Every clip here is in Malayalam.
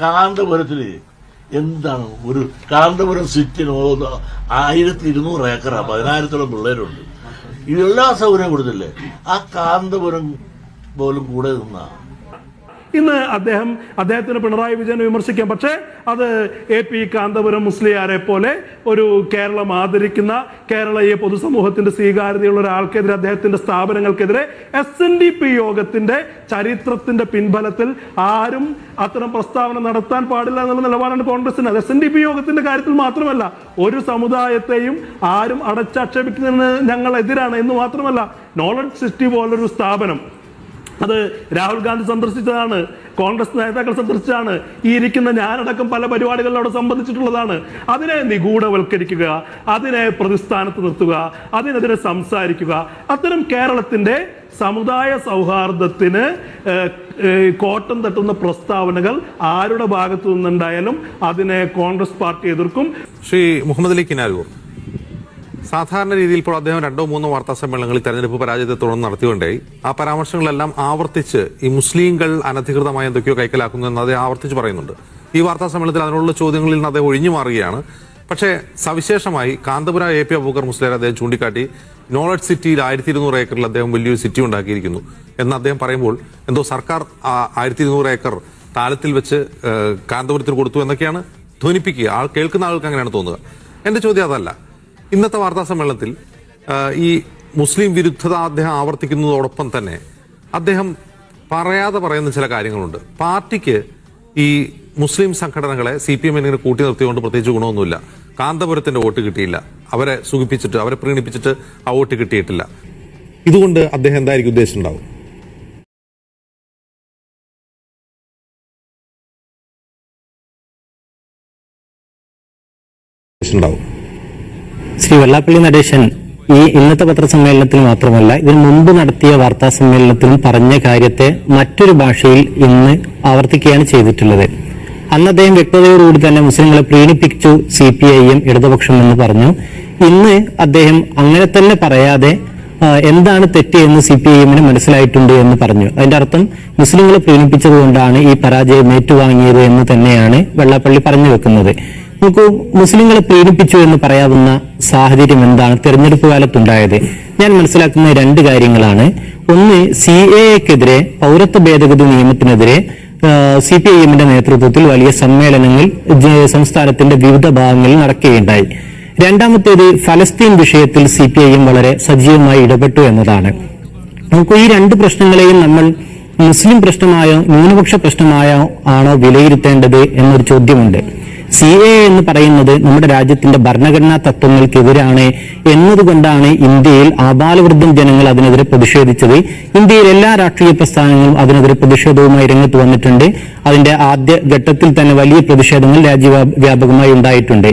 കാന്തപുരത്തിൽ എന്താണ് ഒരു കാന്തപുരം സിറ്റിന് ആയിരത്തി ഇരുന്നൂറ് ഏക്കറാ പതിനായിരത്തോളം പിള്ളേരുണ്ട്. എല്ലാ സൗകര്യം കൊടുത്തില്ലേ? ആ കാന്തപുരം പോലും കൂടെ നിന്നാ ഇന്ന് അദ്ദേഹം അദ്ദേഹത്തിന് പിണറായി വിജയനെ വിമർശിക്കാം. പക്ഷേ അത് എ പി കാന്തപുരം മുസ്ലിയാരെ പോലെ ഒരു കേരളം ആദരിക്കുന്ന കേരളീയ പൊതുസമൂഹത്തിന്റെ സ്വീകാര്യതയുള്ള ഒരാൾക്കെതിരെ അദ്ദേഹത്തിന്റെ സ്ഥാപനങ്ങൾക്കെതിരെ എസ് എൻ ഡി പി യോഗത്തിന്റെ ചരിത്രത്തിന്റെ പിൻബലത്തിൽ ആരും അത്തരം പ്രസ്താവന നടത്താൻ പാടില്ല എന്നുള്ള നിലപാടാണ് കോൺഗ്രസിന്. അത് എസ് എൻ ഡി പി യോഗത്തിന്റെ കാര്യത്തിൽ മാത്രമല്ല ഒരു സമുദായത്തെയും ആരും അടച്ചാക്ഷേപിക്കുന്നതിന് ഞങ്ങൾ എതിരാണ് എന്ന് മാത്രമല്ല നോളജ് സിറ്റി പോലൊരു സ്ഥാപനം അത് രാഹുൽ ഗാന്ധി സന്ദർശിച്ചതാണ് കോൺഗ്രസ് നേതാക്കൾ സന്ദർശിച്ചതാണ് ഈ ഇരിക്കുന്ന ഞാനടക്കം പല പരിപാടികളിലോട് സംബന്ധിച്ചിട്ടുള്ളതാണ്. അതിനെ നിഗൂഢവൽക്കരിക്കുക അതിനെ പ്രതിസ്ഥാനത്ത് നിർത്തുക അതിനെതിരെ സംസാരിക്കുക. അത്തരം കേരളത്തിന്റെ സമുദായ സൗഹാർദ്ദത്തിന് കോട്ടം തട്ടുന്ന പ്രസ്താവനകൾ ആരുടെ ഭാഗത്തു നിന്നുണ്ടായാലും അതിനെ കോൺഗ്രസ് പാർട്ടി എതിർക്കും. ശ്രീ മുഹമ്മദ് അലി സാധാരണ രീതിയിൽ ഇപ്പോൾ അദ്ദേഹം രണ്ടോ മൂന്നോ വാർത്താ സമ്മേളനങ്ങളിൽ തെരഞ്ഞെടുപ്പ് പരാജയത്തെ തുടർന്ന് നടത്തിക്കൊണ്ടേ ആ പരാമർശങ്ങളെല്ലാം ആവർത്തിച്ച് ഈ മുസ്ലിങ്ങൾ അനധികൃതമായി എന്തൊക്കെയോ കൈക്കലാക്കുന്നു എന്ന് അദ്ദേഹം ആവർത്തിച്ച് പറയുന്നുണ്ട്. ഈ വാർത്താ സമ്മേളനത്തിൽ അതിനുള്ള ചോദ്യങ്ങളിൽ നിന്ന് അദ്ദേഹം ഒഴിഞ്ഞു മാറുകയാണ്. പക്ഷേ സവിശേഷമായി കാന്തപുര എ പി അബൂക്കർ മുസ്ലിം അദ്ദേഹം ചൂണ്ടിക്കാട്ടി. നോളജ് സിറ്റിയിൽ ആയിരത്തി ഇരുന്നൂറ് ഏക്കറിൽ അദ്ദേഹം വലിയൊരു സിറ്റി ഉണ്ടാക്കിയിരിക്കുന്നു. എന്ന് അദ്ദേഹം പറയുമ്പോൾ എന്തോ സർക്കാർ ആയിരത്തി ഇരുന്നൂറ് ഏക്കർ താലത്തിൽ വെച്ച് കാന്തപുരത്തിന് കൊടുത്തു എന്നൊക്കെയാണ് ധ്വനിപ്പിക്കുക. ആൾ കേൾക്കുന്ന ആൾക്ക് അങ്ങനെയാണ് തോന്നുക. എന്റെ ചോദ്യം അതല്ല. ഇന്നത്തെ വാർത്താ സമ്മേളനത്തിൽ ഈ മുസ്ലിം വിരുദ്ധത അദ്ദേഹം ആവർത്തിക്കുന്നതോടൊപ്പം തന്നെ അദ്ദേഹം പറയാതെ പറയുന്ന ചില കാര്യങ്ങളുണ്ട്. പാർട്ടിക്ക് ഈ മുസ്ലിം സംഘടനകളെ സി പി എമ്മിനെ കൂട്ടി നിർത്തിയുകൊണ്ട് പ്രത്യേകിച്ച് ഗുണമൊന്നുമില്ല. കാന്തപുരത്തിന്റെ വോട്ട് കിട്ടിയില്ല. അവരെ സുഖിപ്പിച്ചിട്ട് അവരെ പ്രീണിപ്പിച്ചിട്ട് ആ വോട്ട് കിട്ടിയിട്ടില്ല. ഇതുകൊണ്ട് അദ്ദേഹം എന്തായിരിക്കും ഉദ്ദേശിച്ചിട്ടുണ്ടാവും ഉദ്ദേശിച്ചിട്ടുണ്ടാവും ശ്രീ വെള്ളാപ്പള്ളി നടേശൻ ഈ ഇന്നത്തെ പത്രസമ്മേളനത്തിൽ മാത്രമല്ല ഇതിനു മുമ്പ് നടത്തിയ വാർത്താ സമ്മേളനത്തിലും പറഞ്ഞ കാര്യത്തെ മറ്റൊരു ഭാഷയിൽ ഇന്ന് ആവർത്തിക്കുകയാണ് ചെയ്തിട്ടുള്ളത്. അന്ന് അദ്ദേഹം വ്യക്തതയോടുകൂടി തന്നെ മുസ്ലിങ്ങളെ പ്രീണിപ്പിച്ചു സി പി ഐ എം ഇടതുപക്ഷം എന്ന് പറഞ്ഞു. ഇന്ന് അദ്ദേഹം അങ്ങനെ തന്നെ പറയാതെ എന്താണ് തെറ്റ് എന്ന് സി പി ഐ എമ്മിന് മനസ്സിലായിട്ടുണ്ട് എന്ന് പറഞ്ഞു. അതിന്റെ അർത്ഥം മുസ്ലിങ്ങളെ പ്രീണിപ്പിച്ചതുകൊണ്ടാണ് ഈ പരാജയം ഏറ്റുവാങ്ങിയത് എന്ന് തന്നെയാണ് വെള്ളാപ്പള്ളി പറഞ്ഞു വെക്കുന്നത്. നോക്കൂ മുസ്ലിങ്ങളെ പീഡിപ്പിച്ചു എന്ന് പറയാവുന്ന സാഹചര്യം എന്താണ്? തെരഞ്ഞെടുപ്പ് കാലത്തുണ്ടായത്. ഞാൻ മനസ്സിലാക്കുന്ന രണ്ട് കാര്യങ്ങളാണ്. ഒന്ന് സി എ എക്കെതിരെ പൗരത്വ ഭേദഗതി നിയമത്തിനെതിരെ സി പി ഐ എമ്മിന്റെ നേതൃത്വത്തിൽ വലിയ സമ്മേളനങ്ങൾ സംസ്ഥാനത്തിന്റെ വിവിധ ഭാഗങ്ങളിൽ നടക്കുകയുണ്ടായി. രണ്ടാമത്തേത് ഫലസ്തീൻ വിഷയത്തിൽ സി പി ഐ എം വളരെ സജീവമായി ഇടപെട്ടു എന്നതാണ്. നമുക്ക് ഈ രണ്ട് പ്രശ്നങ്ങളെയും നമ്മൾ മുസ്ലിം പ്രശ്നമായോ ന്യൂനപക്ഷ പ്രശ്നമായോ ആണോ വിലയിരുത്തേണ്ടത് എന്നൊരു ചോദ്യമുണ്ട്. സി എ എന്ന് പറയുന്നത് നമ്മുടെ രാജ്യത്തിന്റെ ഭരണഘടനാ തത്വങ്ങൾക്കെതിരാണ് എന്നതുകൊണ്ടാണ് ഇന്ത്യയിൽ ആബാലവൃദ്ധം ജനങ്ങൾ അതിനെതിരെ പ്രതിഷേധിച്ചത്. ഇന്ത്യയിൽ എല്ലാ രാഷ്ട്രീയ പ്രസ്ഥാനങ്ങളും അതിനെതിരെ പ്രതിഷേധവുമായി രംഗത്ത് വന്നിട്ടുണ്ട്. അതിന്റെ ആദ്യ ഘട്ടത്തിൽ തന്നെ വലിയ പ്രതിഷേധങ്ങൾ രാജ്യവ്യാപകമായി ഉണ്ടായിട്ടുണ്ട്.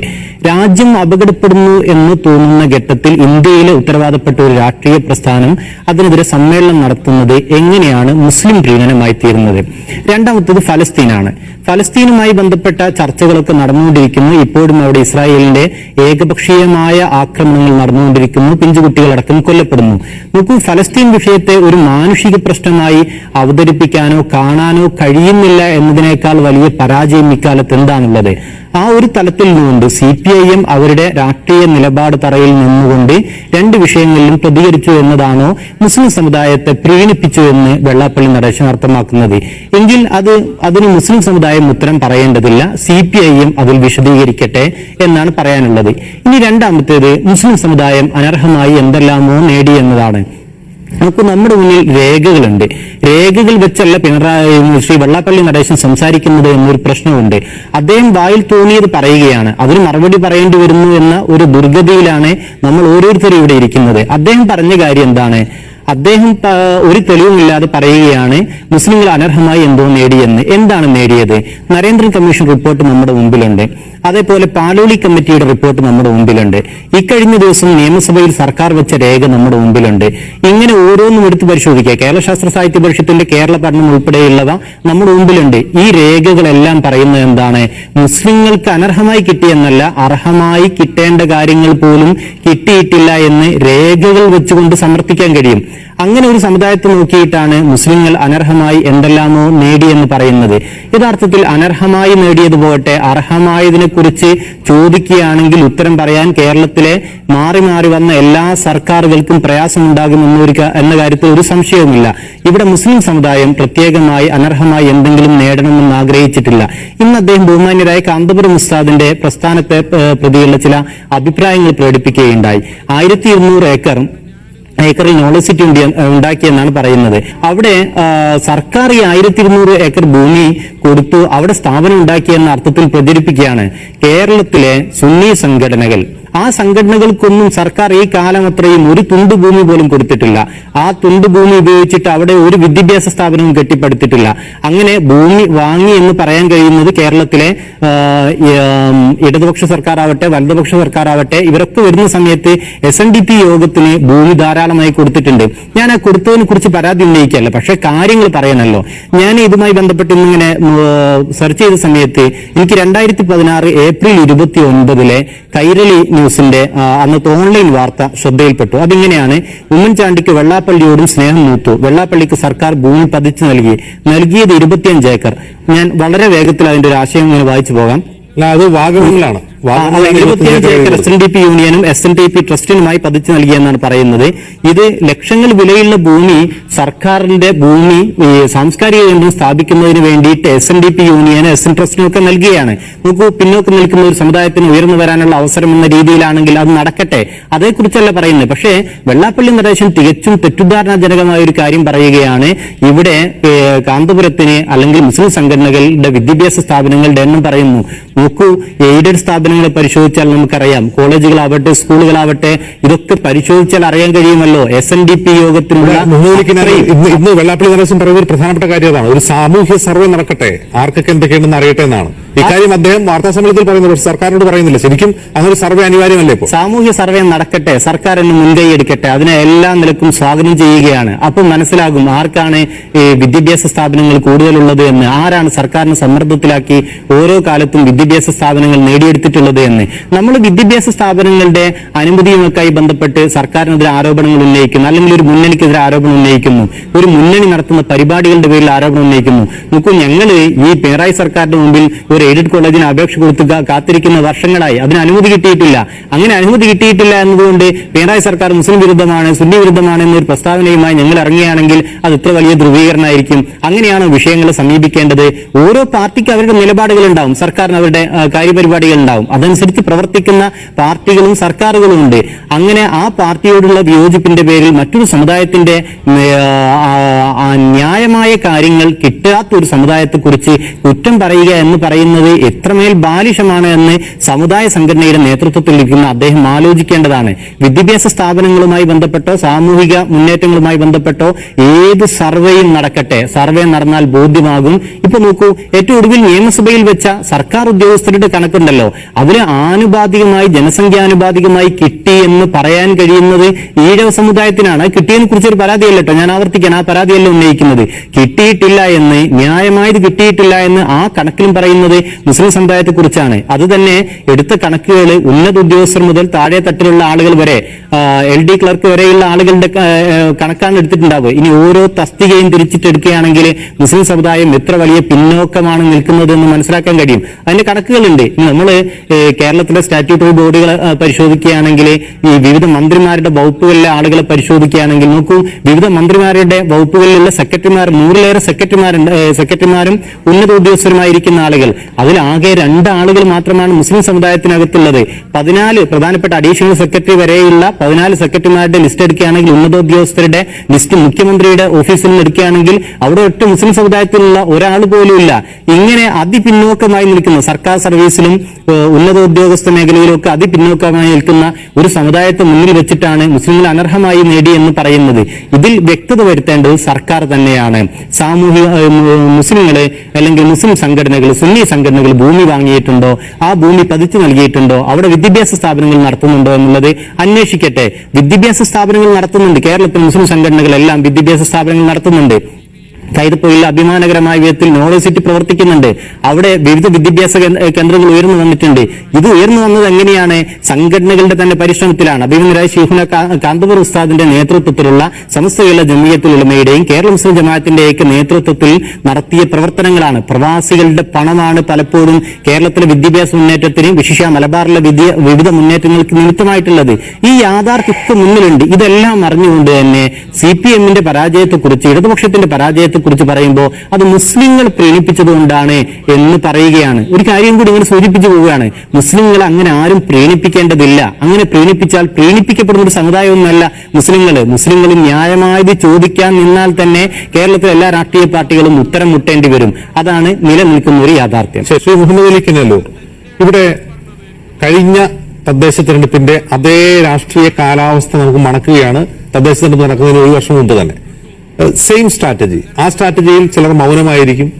രാജ്യം അപകടപ്പെടുന്നു എന്ന് തോന്നുന്ന ഘട്ടത്തിൽ ഇന്ത്യയിലെ ഉത്തരവാദപ്പെട്ട ഒരു രാഷ്ട്രീയ പ്രസ്ഥാനം അതിനെതിരെ സമ്മേളനം നടത്തുന്നത് എങ്ങനെയാണ് മുസ്ലിം പ്രീണനമായി തീരുന്നത്? രണ്ടാമത്തത് ഫലസ്തീനാണ്. ഫലസ്തീനുമായി ബന്ധപ്പെട്ട ചർച്ചകളൊക്കെ നടന്നുകൊണ്ടിരിക്കുന്നു. ഇപ്പോഴും അവിടെ ഇസ്രായേലിന്റെ ഏകപക്ഷീയമായ ആക്രമണങ്ങൾ നടന്നുകൊണ്ടിരിക്കുന്നു. പിഞ്ചുകുട്ടികളടക്കം കൊല്ലപ്പെടുന്നു. നോക്കൂ ഫലസ്തീൻ വിഷയത്തെ ഒരു മാനുഷിക പ്രശ്നമായി അവതരിപ്പിക്കാനോ കാണാനോ കഴിയുന്നില്ല എന്നതിനേക്കാൾ വലിയ പരാജയം ഇക്കാലത്ത് എന്താണുള്ളത്? ആ ഒരു തലത്തിൽ നിന്നുകൊണ്ട് സി പി ഐ എം അവരുടെ രാഷ്ട്രീയ നിലപാട് തറയിൽ നിന്നുകൊണ്ട് രണ്ട് വിഷയങ്ങളിലും പ്രതികരിച്ചു എന്നതാണോ മുസ്ലിം സമുദായത്തെ പ്രീണിപ്പിച്ചു എന്ന് വെള്ളാപ്പള്ളി നടേശൻ അർത്ഥമാക്കുന്നത്. എങ്കിൽ അത് അതിന് മുസ്ലിം സമുദായം ഉത്തരം പറയേണ്ടതില്ല. സി പി ഐ എം അതിൽ വിശദീകരിക്കട്ടെ എന്നാണ് പറയാനുള്ളത്. ഇനി രണ്ടാമത്തേത് മുസ്ലിം സമുദായം അനർഹമായി എന്തെല്ലാമോ നേടി എന്നതാണ്. നമുക്ക് നമ്മുടെ മുന്നിൽ രേഖകളുണ്ട്. രേഖകൾ വെച്ചല്ല പിണറായി ശ്രീ വെള്ളാപ്പള്ളി നടേശൻ സംസാരിക്കുന്നത് എന്നൊരു പ്രശ്നമുണ്ട്. അദ്ദേഹം വായിൽ തോന്നിയത് പറയുകയാണ്. അതിന് മറുപടി പറയേണ്ടി വരുന്നു എന്ന ഒരു ദുർഗതിയിലാണ് നമ്മൾ ഓരോരുത്തരും ഇവിടെ ഇരിക്കുന്നത്. അദ്ദേഹം പറഞ്ഞ കാര്യം എന്താണ്? അദ്ദേഹം ഒരു തെളിവുമില്ലാതെ പറയുകയാണ് മുസ്ലിങ്ങൾ അനർഹമായി എന്തോ നേടിയെന്ന്. എന്താണ് നേടിയത്? നരേന്ദ്ര കമ്മീഷൻ റിപ്പോർട്ട് നമ്മുടെ മുമ്പിലുണ്ട്. അതേപോലെ പാലോളി കമ്മിറ്റിയുടെ റിപ്പോർട്ട് നമ്മുടെ മുമ്പിലുണ്ട്. ഇക്കഴിഞ്ഞ ദിവസം നിയമസഭയിൽ സർക്കാർ വെച്ച രേഖ നമ്മുടെ മുമ്പിലുണ്ട്. ഇങ്ങനെ ഓരോന്നും എടുത്ത് പരിശോധിക്കുക. കേരള ശാസ്ത്ര സാഹിത്യ പരിഷത്തിന്റെ കേരള പഠനം ഉൾപ്പെടെയുള്ളവ നമ്മുടെ മുമ്പിലുണ്ട്. ഈ രേഖകളെല്ലാം പറയുന്നത് എന്താണ്? മുസ്ലിങ്ങൾക്ക് അനർഹമായി കിട്ടിയെന്നല്ല അർഹമായി കിട്ടേണ്ട കാര്യങ്ങൾ പോലും കിട്ടിയിട്ടില്ല എന്ന് രേഖകൾ വെച്ചുകൊണ്ട് സമർപ്പിക്കാൻ കഴിയും. അങ്ങനെ ഒരു സമുദായത്തെ നോക്കിയിട്ടാണ് മുസ്ലിങ്ങൾ അനർഹമായി എന്തെല്ലാമോ നേടിയെന്ന് പറയുന്നത്. യഥാർത്ഥത്തിൽ അനർഹമായി നേടിയത് പോകട്ടെ അർഹമായതിനെ കുറിച്ച് ചോദിക്കുകയാണെങ്കിൽ ഉത്തരം പറയാൻ കേരളത്തിലെ മാറി മാറി വന്ന എല്ലാ സർക്കാരുകൾക്കും പ്രയാസമുണ്ടാകും എന്നൊരു എന്ന കാര്യത്തിൽ ഒരു സംശയവുമില്ല. ഇവിടെ മുസ്ലിം സമുദായം പ്രത്യേകമായി അനർഹമായി എന്തെങ്കിലും നേടണമെന്ന് ആഗ്രഹിച്ചിട്ടില്ല. ഇന്ന് അദ്ദേഹം ബഹുമാന്യരായ കാന്തപുരം ഉസ്താദിന്റെ പ്രസ്ഥാനത്തെ പ്രതിയുള്ള ചില അഭിപ്രായങ്ങൾ പ്രകടിപ്പിക്കുകയുണ്ടായി. ആയിരത്തി ഏക്കർ ഏക്കറിൽ യൂണിവേഴ്സിറ്റി സിറ്റി ഉണ്ട്- ഉണ്ടാക്കിയെന്നാണ് പറയുന്നത്. അവിടെ സർക്കാർ ഈ ആയിരത്തി ഇരുന്നൂറ് ഏക്കർ ഭൂമി കൊടുത്തു അവിടെ സ്ഥാപനം ഉണ്ടാക്കിയെന്ന അർത്ഥത്തിൽ പ്രചരിപ്പിക്കുകയാണ് കേരളത്തിലെ സുന്നി സംഘടനകൾ. ആ സംഘടനകൾക്കൊന്നും സർക്കാർ ഈ കാലം അത്രയും ഒരു തുണ്ട് ഭൂമി പോലും കൊടുത്തിട്ടില്ല. ആ തുണ്ട് ഭൂമി ഉപയോഗിച്ചിട്ട് അവിടെ ഒരു വിദ്യാഭ്യാസ സ്ഥാപനവും കെട്ടിപ്പടുത്തിട്ടില്ല. അങ്ങനെ ഭൂമി വാങ്ങി എന്ന് പറയാൻ കഴിയുന്നത് കേരളത്തിലെ ഇടതുപക്ഷ സർക്കാർ ആവട്ടെ വലതുപക്ഷ സർക്കാരാവട്ടെ ഇവരൊക്കെ വരുന്ന സമയത്ത് എസ് എൻ ഡി പി യോഗത്തിന് ഭൂമി ധാരാളമായി കൊടുത്തിട്ടുണ്ട്. ഞാൻ ആ കൊടുത്തതിനെ കുറിച്ച് പരാതി ഉന്നയിക്കല്ല പക്ഷെ കാര്യങ്ങൾ പറയണല്ലോ. ഞാൻ ഇതുമായി ബന്ധപ്പെട്ട് ഇന്നിങ്ങനെ സെർച്ച് ചെയ്ത സമയത്ത് എനിക്ക് രണ്ടായിരത്തി പതിനാറ് ഏപ്രിൽ ഇരുപത്തി ഒൻപതിലെ കൈരളി ന്യൂസിന്റെ അന്നത്തെ ഓൺലൈൻ വാർത്ത ശ്രദ്ധയിൽപ്പെട്ടു. അതിങ്ങനെയാണ് ഉമ്മൻചാണ്ടിക്ക് വെള്ളാപ്പള്ളിയോടും സ്നേഹം മൂത്തു. വെള്ളാപ്പള്ളിക്ക് സർക്കാർ ഭൂമി പതിച്ചു നൽകി. നൽകിയത് ഇരുപത്തിയഞ്ച് ഏക്കർ. ഞാൻ വളരെ വേഗത്തിൽ അതിന്റെ ഒരു ആശയം ഇങ്ങനെ വായിച്ചു പോകാം. അത് വാഗമണിലാണ് acre S N D P യൂണിയനും എസ് എൻ ഡി പി ട്രസ്റ്റിനുമായി പതിച്ചു നൽകിയെന്നാണ് പറയുന്നത്. ഇത് ലക്ഷങ്ങൾ വിലയുള്ള ഭൂമി സർക്കാരിന്റെ ഭൂമി സാംസ്കാരിക കേന്ദ്രം സ്ഥാപിക്കുന്നതിന് വേണ്ടിയിട്ട് എസ് എൻ ഡി പി യൂണിയന് എസ് എൻ ട്രസ്റ്റിനൊക്കെ നൽകുകയാണ്. നോക്കൂ പിന്നോക്കം നിൽക്കുന്ന ഒരു സമുദായത്തിന് ഉയർന്നു വരാനുള്ള അവസരം എന്ന രീതിയിലാണെങ്കിൽ അത് നടക്കട്ടെ. അതേക്കുറിച്ചല്ല പറയുന്നത്. പക്ഷേ വെള്ളാപ്പള്ളി നടേശൻ തികച്ചും തെറ്റിദ്ധാരണാജനകമായ ഒരു കാര്യം പറയുകയാണ്. ഇവിടെ കാന്തപുരത്തിന് അല്ലെങ്കിൽ മുസ്ലിം സംഘടനകളുടെ വിദ്യാഭ്യാസ സ്ഥാപനങ്ങളുടെ എണ്ണം പറയുന്നു. നോക്കൂ എയ്ഡഡ് സ്ഥാപനങ്ങളെ പരിശോധിച്ചാൽ നമുക്കറിയാം. കോളേജുകളാവട്ടെ സ്കൂളുകളാവട്ടെ ഇതൊക്കെ പരിശോധിച്ചാൽ അറിയാൻ കഴിയുമല്ലോ. എസ് എൻ ഡി പി യോഗത്തിനുള്ള അത്രയും. ഇന്ന് ഇന്ന് വെള്ളാപ്പള്ളി നടേശൻ പറയുന്ന ഒരു പ്രധാനപ്പെട്ട കാര്യം അതാണ് ഒരു സാമൂഹ്യ സർവേ നടക്കട്ടെ. ആർക്കൊക്കെ എന്തൊക്കെയുണ്ടെന്ന് അറിയട്ടെ എന്നാണ്. ഇക്കാര്യം അദ്ദേഹം വാർത്താ സമ്മേളനത്തിൽ പറയുന്നു പക്ഷെ സർക്കാരിനോട് പറയുന്നില്ല. ശരിക്കും അങ്ങനെ സർവേ അനിവാര്യമല്ലേ ഇപ്പോൾ സാമൂഹ്യ സർവേ നടക്കട്ടെ. സർക്കാർ എന്ന് മുൻകൈ എടുക്കട്ടെ. അതിനെ എല്ലാ നിലക്കും സ്വാഗതം ചെയ്യുകയാണ്. അപ്പം മനസ്സിലാകും ആർക്കാണ് ഈ വിദ്യാഭ്യാസ സ്ഥാപനങ്ങൾ കൂടുതലുള്ളത് എന്ന്. ആരാണ് സർക്കാരിനെ സമ്മർദ്ദത്തിലാക്കി ഓരോ കാലത്തും വിദ്യാഭ്യാസ സ്ഥാപനങ്ങൾ നേടിയെടുത്തിട്ടുള്ളത് എന്ന്. നമ്മൾ വിദ്യാഭ്യാസ സ്ഥാപനങ്ങളുടെ അനുമതിയുമൊക്കെയായി ബന്ധപ്പെട്ട് സർക്കാരിനെതിരെ ആരോപണങ്ങൾ ഉന്നയിക്കുന്നു. അല്ലെങ്കിൽ ഒരു മുന്നണിക്കെതിരെ ആരോപണം ഉന്നയിക്കുന്നു. ഒരു മുന്നണി നടത്തുന്ന പരിപാടികളുടെ പേരിൽ ആരോപണം ഉന്നയിക്കുന്നു. നോക്കൂ ഞങ്ങൾ ഈ പിണറായി സർക്കാരിന്റെ മുമ്പിൽ ഒരു എയ്ഡഡ് കോളേജിന് അപേക്ഷ കൊടുത്ത് കാത്തിരിക്കുന്ന വർഷങ്ങളായി. അതിന് അനുമതി കിട്ടിയിട്ടില്ല. അങ്ങനെ അനുമതി കിട്ടിയിട്ടില്ല എന്നതുകൊണ്ട് പിണറായി സർക്കാർ മുസ്ലിം വിരുദ്ധമാണ് സുന്നി വിരുദ്ധമാണ് എന്നൊരു പ്രസ്താവനയുമായി ഞങ്ങൾ ഇറങ്ങുകയാണെങ്കിൽ അത് ഇത്ര വലിയ ധ്രുവീകരണമായിരിക്കും. അങ്ങനെയാണ് വിഷയങ്ങളെ സമീപിക്കേണ്ടത്. ഓരോ പാർട്ടിക്ക് അവരുടെ നിലപാടുകൾ ഉണ്ടാവും സർക്കാരിന് അവരുടെ കാര്യപരിപാടികൾ ഉണ്ടാവും അതനുസരിച്ച് പ്രവർത്തിക്കുന്ന പാർട്ടികളും സർക്കാരുകളും ഉണ്ട്. അങ്ങനെ ആ പാർട്ടിയോടുള്ള വിയോജിപ്പിന്റെ പേരിൽ മറ്റൊരു സമുദായത്തിന്റെ ന്യായമായ കാര്യങ്ങൾ കിട്ടാത്ത ഒരു സമുദായത്തെക്കുറിച്ച് കുറ്റം പറയുക എന്ന് പറയുന്നത് എത്രമേൽ ബാലിഷമാണ് എന്ന് സമുദായ സംഘടനയുടെ നേതൃത്വത്തിൽ ഇരിക്കുന്ന അദ്ദേഹം ആലോചിക്കേണ്ടതാണ്. വിദ്യാഭ്യാസ സ്ഥാപനങ്ങളുമായി ബന്ധപ്പെട്ടോ സാമൂഹിക മുന്നേറ്റങ്ങളുമായി ബന്ധപ്പെട്ടോ ഏത് സർവേയും നടക്കട്ടെ. സർവേ നടന്നാൽ ബോധ്യമാകും. ഇപ്പൊ നോക്കൂ ഏറ്റവും ഒടുവിൽ നിയമസഭയിൽ വെച്ച സർക്കാർ ഉദ്യോഗസ്ഥരുടെ കണക്കുണ്ടല്ലോ. അതിന് ആനുപാതികമായി ജനസംഖ്യാനുപാതികമായി കിട്ടി എന്ന് പറയാൻ കഴിയുന്നത് ഈഴവ സമുദായത്തിനാണ്. കിട്ടിയതിനെ കുറിച്ച് ഒരു പരാതിയല്ല കേട്ടോ. ഞാൻ ആവർത്തിക്കാൻ ആ പരാതിയല്ല ഉന്നയിക്കുന്നത്. കിട്ടിയിട്ടില്ല എന്ന് ന്യായമായത് കിട്ടിയിട്ടില്ല എന്ന് ആ കണക്കിലും പറയുന്നത് മുസ്ലിം സമുദായത്തെക്കുറിച്ചാണ് അത് തന്നെ എടുത്ത കണക്കുകൾ ഉന്നത ഉദ്യോഗസ്ഥർ മുതൽ താഴെ തട്ടിലുള്ള ആളുകൾ വരെ എൽ ഡി ക്ലർക്ക് വരെയുള്ള ആളുകളുടെ കണക്കാണ് എടുത്തിട്ടുണ്ടാവുക. ഇനി ഓരോ തസ്തികയും തിരിച്ചിട്ടെടുക്കുകയാണെങ്കിൽ മുസ്ലിം സമുദായം എത്ര വലിയ പിന്നോക്കമാണ് നിൽക്കുന്നത് എന്ന് മനസ്സിലാക്കാൻ കഴിയും. അതിന്റെ കണക്കുകളുണ്ട്. നമ്മൾ കേരളത്തിലെ സ്റ്റാറ്റ്യൂട്ടറി ബോർഡുകൾ പരിശോധിക്കുകയാണെങ്കിൽ ഈ വിവിധ മന്ത്രിമാരുടെ വകുപ്പുകളിലെ ആളുകളെ പരിശോധിക്കുകയാണെങ്കിൽ നോക്കൂ വിവിധ മന്ത്രിമാരുടെ വകുപ്പുകളിലുള്ള സെക്രട്ടറിമാർ നൂറിലേറെ സെക്രട്ടറിമാരുണ്ട് സെക്രട്ടറിമാരും ഉന്നത ഉദ്യോഗസ്ഥരുമായിരിക്കുന്ന ആളുകൾ. അതിൽ ആകെ രണ്ടാളുകൾ മാത്രമാണ് മുസ്ലിം സമുദായത്തിനകത്തുള്ളത്. പതിനാല് പ്രധാനപ്പെട്ട അഡീഷണൽ സെക്രട്ടറി വരെയുള്ള പതിനാല് സെക്രട്ടറിമാരുടെ ലിസ്റ്റ് എടുക്കുകയാണെങ്കിൽ ഉന്നതോദ്യോഗസ്ഥരുടെ ലിസ്റ്റ് മുഖ്യമന്ത്രിയുടെ ഓഫീസിൽ നിന്ന് എടുക്കുകയാണെങ്കിൽ അവിടെ ഒട്ട് മുസ്ലിം സമുദായത്തിലുള്ള ഒരാൾ പോലും ഇല്ല. ഇങ്ങനെ അതിപിന്നോക്കമായി നിൽക്കുന്ന. സർക്കാർ സർവീസിലും ഉന്നതോദ്യോഗസ്ഥ ഉന്നത ഉദ്യോഗസ്ഥ മേഖലയിലും ഒക്കെ അതിപിന്നോക്കമായി നിൽക്കുന്ന ഒരു സമുദായത്തെ മുന്നിൽ വെച്ചിട്ടാണ് മുസ്ലിങ്ങൾ അനർഹമായി നേടി എന്ന് പറയുന്നത്. ഇതിൽ വ്യക്തത വരുത്തേണ്ടത് സർക്കാർ തന്നെയാണ്. സാമൂഹിക മുസ്ലിങ്ങൾ അല്ലെങ്കിൽ മുസ്ലിം സംഘടനകൾ സുന്നി സംഘടന സംഘടനകൾ ഭൂമി വാങ്ങിയിട്ടുണ്ടോ? ആ ഭൂമി പതിച്ചു നൽകിയിട്ടുണ്ടോ? അവിടെ വിദ്യാഭ്യാസ സ്ഥാപനങ്ങൾ നടത്തുന്നുണ്ടോ എന്നുള്ളത് അന്വേഷിക്കട്ടെ. വിദ്യാഭ്യാസ സ്ഥാപനങ്ങൾ നടത്തുന്നുണ്ട്. കേരളത്തിൽ മുസ്ലിം സംഘടനകളെല്ലാം വിദ്യാഭ്യാസ സ്ഥാപനങ്ങൾ നടത്തുന്നുണ്ട്. കൈതപ്പൊയിൽ അഭിമാനകരമായ വിധത്തിൽ യൂണിവേഴ്സിറ്റി പ്രവർത്തിക്കുന്നുണ്ട്. അവിടെ വിവിധ വിദ്യാഭ്യാസ കേന്ദ്രങ്ങൾ ഉയർന്നു വന്നിട്ടുണ്ട്. ഇത് ഉയർന്നു വന്നത് എങ്ങനെയാണ്? സംഘടനകളുടെ തന്നെ പരിശ്രമത്തിലാണ്. അഭിമന്യരായ ഷീഹുന കാന്തപൂർ ഉസ്താദിന്റെ നേതൃത്വത്തിലുള്ള സമസ്തകളിലെ ജമിയത്തുൽ ഉലമയുടെയും കേരള മുസ്ലിം ജമാഅത്തിന്റെയൊക്കെ നേതൃത്വത്തിൽ നടത്തിയ പ്രവർത്തനങ്ങളാണ്. പ്രവാസികളുടെ പണമാണ് പലപ്പോഴും കേരളത്തിലെ വിദ്യാഭ്യാസ മുന്നേറ്റത്തിനും വിശിഷ്യ മലബാറിലെ വിവിധ മുന്നേറ്റങ്ങൾക്ക് നിമിത്തമായിട്ടുള്ളത്. ഈ യാഥാർത്ഥ്യത്തിന് മുന്നിലുണ്ട്. ഇതെല്ലാം അറിഞ്ഞുകൊണ്ട് തന്നെ സി പി എമ്മിന്റെ പരാജയത്തെക്കുറിച്ച് ഇടതുപക്ഷത്തിന്റെ പരാജയത്തെക്കുറിച്ച് പറയുമ്പോൾ അത് മുസ്ലിങ്ങൾ പ്രീണിപ്പിച്ചതുകൊണ്ടാണ് എന്ന് പറയുകയാണ്. ഒരു കാര്യം കൂടി ഇങ്ങനെ സൂചിപ്പിച്ചു പോവുകയാണ്. മുസ്ലിങ്ങൾ അങ്ങനെ ആരും പ്രീണിപ്പിക്കേണ്ടതില്ല. അങ്ങനെ പ്രീണിപ്പിച്ചാൽ പ്രീണിപ്പിക്കപ്പെടുന്ന ഒരു സമുദായമൊന്നുമല്ല മുസ്ലിങ്ങൾ. മുസ്ലിങ്ങൾ ന്യായമായത് ചോദിക്കാൻ നിന്നാൽ തന്നെ കേരളത്തിലെ എല്ലാ രാഷ്ട്രീയ പാർട്ടികളും ഉത്തരം മുട്ടേണ്ടി വരും. അതാണ് നിലനിൽക്കുന്ന ഒരു യാഥാർത്ഥ്യം. ശശി മുഹമ്മദ് അലി ഇവിടെ കഴിഞ്ഞ തദ്ദേശ തെരഞ്ഞെടുപ്പിന്റെ അതേ രാഷ്ട്രീയ കാലാവസ്ഥ നമുക്ക് മണക്കുകയാണ്. തദ്ദേശ തെരഞ്ഞെടുപ്പ് നടക്കുന്നതിന് ഒരു വർഷം മുമ്പ് തന്നെ. സെയിം സ്ട്രാറ്റജി ആ സ്ട്രാറ്റജിയിൽ ചിലർ മൗനമായിരിക്കും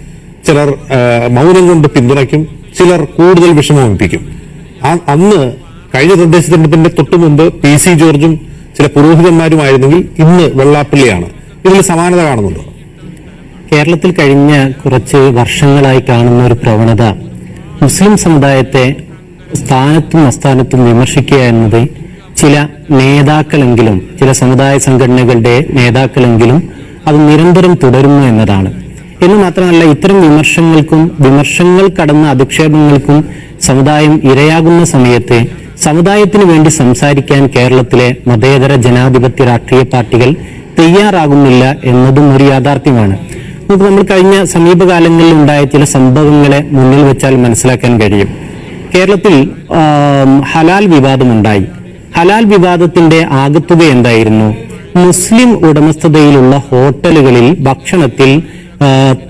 ചിലർ മൗനം കൊണ്ട് പിന്തുണയ്ക്കും ചിലർ കൂടുതൽ വിഷമമിപ്പിക്കും അന്ന് കഴിഞ്ഞ തദ്ദേശ തെരഞ്ഞെടുപ്പിന്റെ തൊട്ടു മുമ്പ് പി സി ജോർജും ചില പുരോഹിതന്മാരുമായിരുന്നെങ്കിൽ ഇന്ന് വെള്ളാപ്പള്ളിയാണ്. ഇതിൽ സമാനത കാണുന്നുണ്ടോ? കേരളത്തിൽ കഴിഞ്ഞ കുറച്ച് വർഷങ്ങളായി കാണുന്ന ഒരു പ്രവണത മുസ്ലിം സമുദായത്തെ സ്ഥാനത്തും അസ്ഥാനത്തും വിമർശിക്കുക എന്നത് ചില നേതാക്കളെങ്കിലും ചില സമുദായ സംഘടനകളുടെ നേതാക്കളെങ്കിലും അത് നിരന്തരം തുടരുന്നു എന്നതാണ്. എന്ന് മാത്രമല്ല ഇത്തരം വിമർശങ്ങൾക്കും വിമർശങ്ങൾ കടന്ന അധിക്ഷേപങ്ങൾക്കും സമുദായം ഇരയാകുന്ന സമയത്ത് സമുദായത്തിന് വേണ്ടി സംസാരിക്കാൻ കേരളത്തിലെ മതേതര ജനാധിപത്യ രാഷ്ട്രീയ പാർട്ടികൾ തയ്യാറാകുന്നില്ല എന്നതും ഒരു യാഥാർത്ഥ്യമാണ്. നമുക്ക് നമ്മൾ കഴിഞ്ഞ സമീപകാലങ്ങളിൽ ഉണ്ടായ ചില സംഭവങ്ങളെ മുന്നിൽ വെച്ചാൽ മനസ്സിലാക്കാൻ കഴിയും. കേരളത്തിൽ ഹലാൽ വിവാദമുണ്ടായി. ഹലാൽ വിവാദത്തിന്റെ ആകത്തുക എന്തായിരുന്നു? മുസ്ലിം ഉടമസ്ഥതയിലുള്ള ഹോട്ടലുകളിൽ ഭക്ഷണത്തിൽ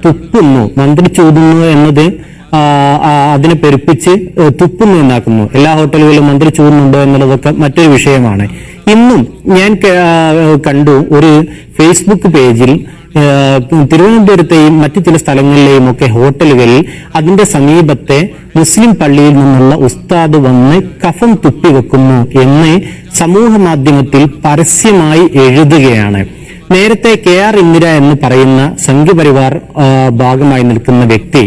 തുപ്പുന്നു. മന്ത്രി ചൂതുന്നു എന്നത് അതിനെ പെരുപ്പിച്ച് തുപ്പുന്നു എന്നാക്കുന്നു. എല്ലാ ഹോട്ടലുകളിലും മന്ത്രി ചൂടുന്നുണ്ടോ എന്നുള്ളതൊക്കെ മറ്റൊരു വിഷയമാണ്. ഇന്നും ഞാൻ കണ്ടു ഒരു ഫേസ്ബുക്ക് പേജിൽ തിരുവനന്തപുരത്തെയും മറ്റു ചില സ്ഥലങ്ങളിലെയും ഒക്കെ ഹോട്ടലുകളിൽ അതിന്റെ സമീപത്തെ മുസ്ലിം പള്ളിയിൽ നിന്നുള്ള ഉസ്താദ് വന്ന് കഫം തുപ്പി വെക്കുന്നു എന്ന് സമൂഹ മാധ്യമത്തിൽ പരസ്യമായി എഴുതുകയാണ്. നേരത്തെ കെ ആർ ഇന്ദിര എന്ന് പറയുന്ന സംഘപരിവാർ ഭാഗമായി നിൽക്കുന്ന വ്യക്തി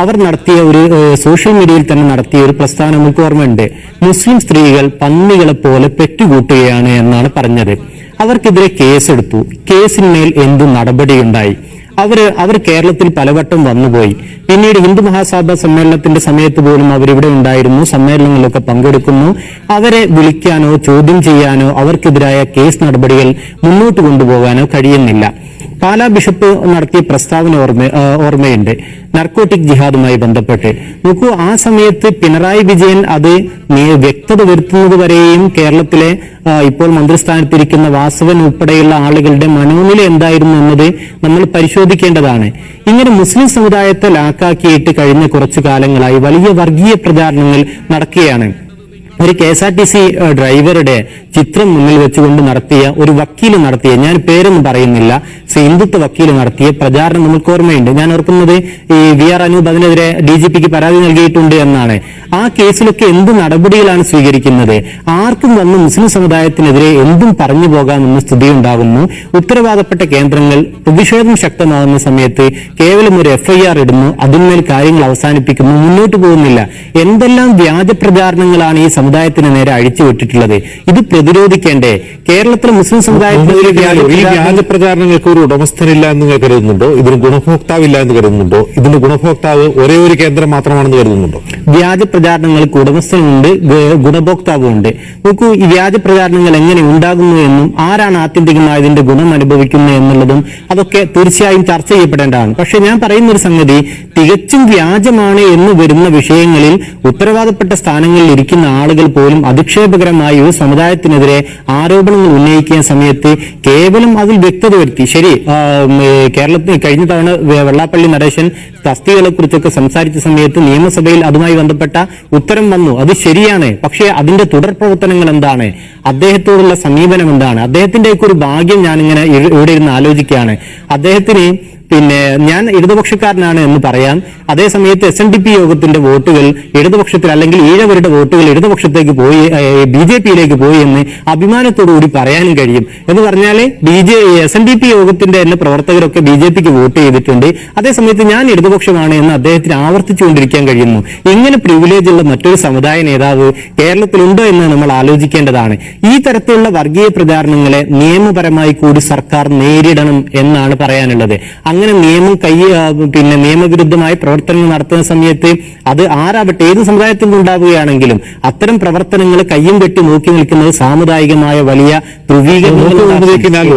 അവർ നടത്തിയ ഒരു സോഷ്യൽ മീഡിയയിൽ തന്നെ നടത്തിയ ഒരു പ്രസ്ഥാനം നമുക്ക് ഓർമ്മയുണ്ട്. മുസ്ലിം സ്ത്രീകൾ പന്നികളെ പോലെ പെറ്റുകൂട്ടുകയാണ് എന്നാണ് പറഞ്ഞത്. അവർക്കെതിരെ കേസെടുത്തു. കേസിന്മേൽ എന്ത് നടപടിയുണ്ടായി? അവർ അവർ കേരളത്തിൽ പലവട്ടം വന്നുപോയി. പിന്നീട് ഹിന്ദു മഹാസഭ സമ്മേളനത്തിന്റെ സമയത്ത് പോലും അവരിവിടെ ഉണ്ടായിരുന്നു സമ്മേളനങ്ങളിലൊക്കെ പങ്കെടുക്കുന്നു. അവരെ വിളിക്കാനോ ചോദ്യം ചെയ്യാനോ അവർക്കെതിരായ കേസ് നടപടികൾ മുന്നോട്ട് കൊണ്ടുപോകാനോ കഴിയുന്നില്ല. പാലാ ബിഷപ്പ് നടത്തിയ പ്രസ്താവന ഓർമ്മ ഓർമ്മയുണ്ട്. നർക്കോട്ടിക് ജിഹാദുമായി ബന്ധപ്പെട്ട്. നോക്കൂ ആ സമയത്ത് പിണറായി വിജയൻ അത് വ്യക്തത വരുത്തുന്നത് വരെയും കേരളത്തിലെ ഇപ്പോൾ മന്ത്രിസ്ഥാനത്തിരിക്കുന്ന വാസവൻ ഉൾപ്പെടെയുള്ള ആളുകളുടെ മനോനില എന്തായിരുന്നു എന്നത് നമ്മൾ പരിശോധിക്കേണ്ടതാണ്. ഇങ്ങനെ മുസ്ലിം സമുദായത്തെ ലാക്കാക്കിയിട്ട് കഴിഞ്ഞ കുറച്ചു കാലങ്ങളായി വലിയ വർഗീയ പ്രചാരണങ്ങൾ നടക്കുകയാണ്. ഒരു K S R T C ഡ്രൈവറുടെ ചിത്രം മുന്നിൽ വെച്ചുകൊണ്ട് നടത്തിയ ഒരു വക്കീൽ നടത്തിയ ഞാൻ പേരൊന്നും പറയുന്നില്ല ഹിന്ദുത്വ വക്കീൽ നടത്തിയ പ്രചാരണം നമുക്ക് ഓർമ്മയുണ്ട്. ഞാൻ ഓർക്കുന്നത് ഈ വി ആർ അനൂപ് അതിനെതിരെ ഡി ജി പിക്ക് പരാതി നൽകിയിട്ടുണ്ട് എന്നാണ്. ആ കേസിലൊക്കെ എന്ത് നടപടികളാണ് സ്വീകരിക്കുന്നത്? ആർക്കും വന്ന് മുസ്ലിം സമുദായത്തിനെതിരെ എന്തും പറഞ്ഞു പോകാമെന്ന സ്ഥിതി ഉണ്ടാകുന്നു ഉത്തരവാദപ്പെട്ട കേന്ദ്രങ്ങൾ പ്രതിഷേധം ശക്തമാകുന്ന സമയത്ത് കേവലം ഒരു എഫ്ഐആർ ഇടുന്നു അതിന്മേൽ കാര്യങ്ങൾ അവസാനിപ്പിക്കുന്നു മുന്നോട്ട് പോകുന്നില്ല. എന്തെല്ലാം വ്യാജ പ്രചാരണങ്ങളാണ് ഈ സമുദായത്തിന് നേരെ അഴിച്ചുവിട്ടിട്ടുള്ളത് ഇത് പ്രതിരോധിക്കേണ്ടേ? കേരളത്തിലെ മുസ്ലിം സമുദായത്തിനെതിരെ വ്യാജ ഈ വ്യാജ പ്രചാരണങ്ങൾക്ക് ഒരു ഉടമസ്ഥനില്ല എന്ന് നിങ്ങൾ കരുതുന്നുണ്ടോ? ഇതിന് ഗുണഭോക്താവില്ല എന്ന് കരുതുന്നുണ്ടോ? ഇതിന് ഗുണഭോക്താവ് ഒരേ ഒരു കേന്ദ്രം മാത്രമാണെന്ന് കരുതുന്നുണ്ടോ? വ്യാജ പ്രചാരണങ്ങൾക്ക് ഉടമസ്ഥനുണ്ട് ഗുണഭോക്താവും ഉണ്ട് നോക്കൂ ഈ വ്യാജ പ്രചാരണങ്ങൾ എങ്ങനെ ഉണ്ടാകുന്നു എന്നും ആരാണ് ആത്യന്തികമായി ഇതിന്റെ ഗുണം അനുഭവിക്കുന്നത് എന്നുള്ളതും അതൊക്കെ തീർച്ചയായും ചർച്ച ചെയ്യപ്പെടേണ്ടതാണ്. പക്ഷെ ഞാൻ പറയുന്ന ഒരു സംഗതി തികച്ചും വ്യാജമാണ് എന്ന് വരുന്ന വിഷയങ്ങളിൽ ഉത്തരവാദപ്പെട്ട സ്ഥാനങ്ങളിൽ ഇരിക്കുന്ന ആളുകൾ പോലും അധിക്ഷേപകരമായി ഒരു സമുദായത്തിനെതിരെ ആരോപണങ്ങൾ ഉന്നയിക്കുന്ന സമയത്ത് കേവലം അതിൽ വ്യക്തത വരുത്തി. ശരി കേരളത്തിൽ കഴിഞ്ഞ തവണ വെള്ളാപ്പള്ളി നടേശൻ തസ്തികളെ കുറിച്ചൊക്കെ സംസാരിച്ച സമയത്ത് നിയമസഭയിൽ അതുമായി ബന്ധപ്പെട്ട ഉത്തരം വന്നു. അത് ശരിയാണ്. പക്ഷേ അതിന്റെ തുടർ പ്രവർത്തനങ്ങൾ എന്താണ്? അദ്ദേഹത്തോടുള്ള സമീപനം എന്താണ്? അദ്ദേഹത്തിന്റെ ഒരു ഭാഗ്യം ഞാനിങ്ങനെ ഇവിടെ ഇരുന്ന് ആലോചിക്കുകയാണ്. അദ്ദേഹത്തിന് പിന്നെ ഞാൻ ഇടതുപക്ഷക്കാരനാണ് എന്ന് പറയാം. അതേ സമയത്ത് എസ് എൻ ഡി പി യോഗത്തിന്റെ വോട്ടുകൾ ഇടതുപക്ഷത്തിൽ അല്ലെങ്കിൽ ഈഴവരുടെ വോട്ടുകൾ ഇടതുപക്ഷത്തേക്ക് പോയി ബി ജെ പിയിലേക്ക് പോയി എന്ന് അഭിമാനത്തോടുകൂടി പറയാനും കഴിയും. എന്ന് പറഞ്ഞാൽ B J S N D P യോഗത്തിന്റെ തന്നെ പ്രവർത്തകരൊക്കെ ബി ജെ പിക്ക് വോട്ട് ചെയ്തിട്ടുണ്ട്. അതേസമയത്ത് ഞാൻ ഇടതുപക്ഷമാണ് എന്ന് അദ്ദേഹത്തിന് ആവർത്തിച്ചുകൊണ്ടിരിക്കാൻ കഴിയുന്നു. ഇങ്ങനെ പ്രിവിലേജ് ഉള്ള മറ്റൊരു സമുദായ നേതാവ് കേരളത്തിലുണ്ടോ എന്ന് നമ്മൾ ആലോചിക്കേണ്ടതാണ്. ഈ തരത്തിലുള്ള വർഗീയ പ്രചാരണങ്ങളെ നിയമപരമായി കൂടി സർക്കാർ നേരിടണം എന്നാണ് പറയാനുള്ളത്. അങ്ങനെ നിയമം കൈ പിന്നെ നിയമവിരുദ്ധമായ പ്രവർത്തനങ്ങൾ നടത്തുന്ന സമയത്ത് അത് ആരാവട്ടെ ഏത് സമുദായത്തിൽ നിന്നുണ്ടാവുകയാണെങ്കിലും അത്തരം പ്രവർത്തനങ്ങൾ കയ്യും കെട്ടി നോക്കി നിൽക്കുന്നത് സാമുദായികമായ വലിയ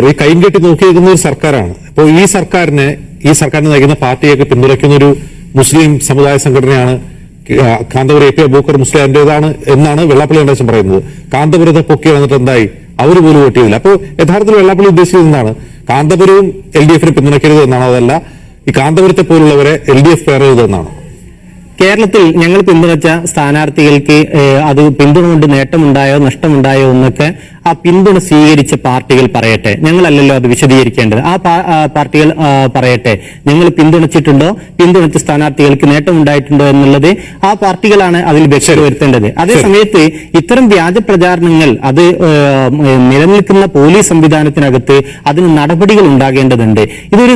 ഈ കൈയും കെട്ടി നോക്കിയിരിക്കുന്ന ഒരു സർക്കാരാണ്. അപ്പോൾ ഈ സർക്കാരിനെ ഈ സർക്കാരിനെ നയിക്കുന്ന പാർട്ടിയൊക്കെ പിന്തുണയ്ക്കുന്ന ഒരു മുസ്ലിം സമുദായ സംഘടനയാണ് കാന്തപുരം എ പി അബൂക്കർ മുസ്ലിമിന്റേതാണ് എന്നാണ് വെള്ളാപ്പള്ളി നടേശൻ പറയുന്നത്. കാന്തപുരത്തെ പൊക്കി വന്നിട്ട് എന്തായി? അവർ പോലും വോട്ട് ചെയ്തില്ല. അപ്പോൾ യഥാർത്ഥത്തിൽ വെള്ളാപ്പള്ളി ഉദ്ദേശിച്ചത് എന്താണ്? കാന്തപുരവും എൽ ഡി എഫിനെ പിന്തുണയ്ക്കരുത് എന്നാണോ അതല്ല ഈ കാന്തപുരത്തെ പോലുള്ളവരെ എൽ ഡി എഫ് കയറരുത് എന്നാണോ? കേരളത്തിൽ ഞങ്ങൾ പിന്തുണച്ച സ്ഥാനാർത്ഥികൾക്ക് അത് പിന്തുണ കൊണ്ട് നേട്ടമുണ്ടായോ നഷ്ടമുണ്ടായോ എന്നൊക്കെ ആ പിന്തുണ സ്വീകരിച്ച പാർട്ടികൾ പറയട്ടെ. ഞങ്ങളല്ലല്ലോ അത് വിശദീകരിക്കേണ്ടത്. ആ പാർട്ടികൾ പറയട്ടെ. ഞങ്ങൾ പിന്തുണച്ചിട്ടുണ്ടോ? പിന്തുണച്ച സ്ഥാനാർത്ഥികൾക്ക് നേട്ടമുണ്ടായിട്ടുണ്ടോ എന്നുള്ളത് ആ പാർട്ടികളാണ് അതിൽ വ്യക്തത വരുത്തേണ്ടത് അതേ സമയത്ത് ഇത്തരം വ്യാജ പ്രചാരണങ്ങൾ അത് നിലനിൽക്കുന്ന പോലീസ് സംവിധാനത്തിനകത്ത് അതിന് നടപടികൾ ഉണ്ടാകേണ്ടതുണ്ട്. ഇതൊരു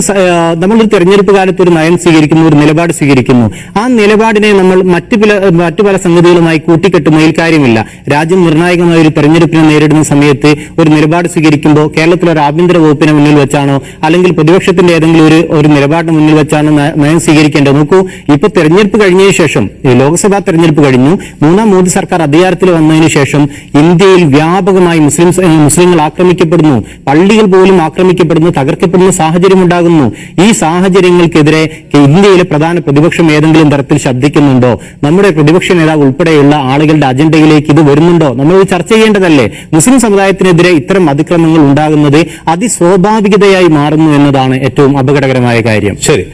നമ്മൾ ഒരു നമ്മളൊരു തെരഞ്ഞെടുപ്പ് കാലത്ത് ഒരു നയം സ്വീകരിക്കുന്നു ഒരു നിലപാട് സ്വീകരിക്കുന്നു. ആ നിലപാടിനെ നമ്മൾ മറ്റു പല മറ്റു പല സംഗതികളുമായി കൂട്ടിക്കെട്ടുന്നതിൽ കാര്യമില്ല. രാജ്യം നിർണായകമായ ഒരു തെരഞ്ഞെടുപ്പിനെ നേരിടുന്ന സമയത്ത് ഒരു നിലപാട് സ്വീകരിക്കുമ്പോൾ കേരളത്തിലെ ഒരു ആഭ്യന്തര വകുപ്പിനെ മുന്നിൽ വെച്ചാണോ അല്ലെങ്കിൽ പ്രതിപക്ഷത്തിന്റെ ഏതെങ്കിലും ഒരു ഒരു നിലപാടിന് മുന്നിൽ വെച്ചാണോ നയം സ്വീകരിക്കേണ്ടത്? നോക്കൂ ഇപ്പൊ തെരഞ്ഞെടുപ്പ് കഴിഞ്ഞതിന് ശേഷം ലോക്സഭാ തെരഞ്ഞെടുപ്പ് കഴിഞ്ഞു മൂന്നാം മോദി സർക്കാർ അധികാരത്തിൽ വന്നതിന് ശേഷം ഇന്ത്യയിൽ വ്യാപകമായി മുസ്ലിം മുസ്ലിങ്ങൾ ആക്രമിക്കപ്പെടുന്നു പള്ളികൾ പോലും ആക്രമിക്കപ്പെടുന്നു തകർക്കപ്പെടുന്ന സാഹചര്യം ഉണ്ടാകുന്നു. ഈ സാഹചര്യങ്ങൾക്കെതിരെ ഇന്ത്യയിലെ പ്രധാന പ്രതിപക്ഷം ഏതെങ്കിലും തരത്തിൽ ശബ്ദിക്കുന്നുണ്ടോ? നമ്മുടെ പ്രതിപക്ഷ നേതാവ് ഉൾപ്പെടെയുള്ള ആളുകളുടെ അജണ്ടയിലേക്ക് ഇത് വരുന്നുണ്ടോ? നമ്മൾ ചർച്ച ചെയ്യേണ്ടതല്ലേ? മുസ്ലിം സമുദായത്തിനെതിരെ ഇത്തരം അതിക്രമങ്ങൾ ഉണ്ടാകുന്നത് അതിസ്വാഭാവികതയായി മാറുന്നു എന്നതാണ് ഏറ്റവും അപകടകരമായ കാര്യം. ശരി.